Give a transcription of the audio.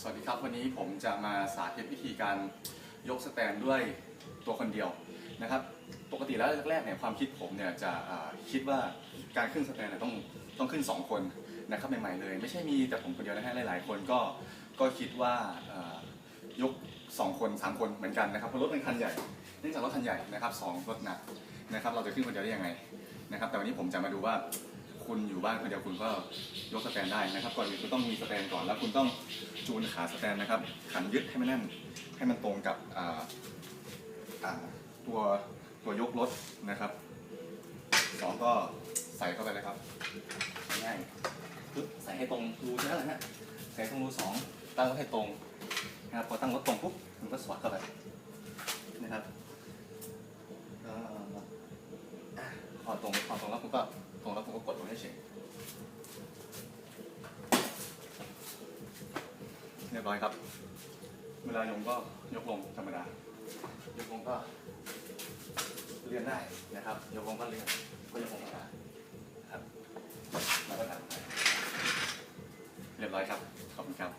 สวัสดีครับวันนี้ผมจะมาสาธิตวิธีการยกสแตนด้วยตัวคนเดียวนะครับ ปกติแล้วแรกๆเนี่ยความคิดผมเนี่ยจะคิดว่าการขึ้นสแตนเนี่ยต้องต้องขึ้น 2 คนนะครับใหม่ๆเลย ไม่ใช่มีแต่ผมคนเดียวนะฮะหลายๆ คนก็ก็คิดว่าอ่ายก 2 คน 3 คนเหมือนกันนะครับเพราะรถเป็นคันใหญ่เนื่องจากรถคันใหญ่นะครับสองรถหนักนะครับ เราจะขึ้นคนเดียวได้ยังไงนะครับ แต่วันนี้ผมจะมาดูว่า คุณอยู่บ้านคนเดียวคุณก็ยกสแตนได้นะครับก่อนอื่นคุณต้องมีสแตนก่อนแล้วคุณต้องจูนขาสแตนนะครับ ขันยึดให้มันแน่นให้มันตรงกับตัวตัวยกรถนะครับสองก็ใส่เข้าไปเลยครับง่ายๆปึ๊บใส่ให้ตรงรูนั่นแหละฮะใส่ตรงรูสองตั้งไว้ให้ตรงนะครับพอตั้งรถตรงปุ๊บมันก็สอดเข้าไปนะครับอ่าอะพอตรงพอตรงแล้วคุณก็ดตรงให้เฉยเรีย บร้อยครับ เวลายกก็ยกลงธรรมดายกลงก็เลื่อนได้นะครับยกลงก็เลื่อนก็ยกลงธรรมดาครับแล้วก็ดันไปเรียบร้อยครับ ขอบคุณครับ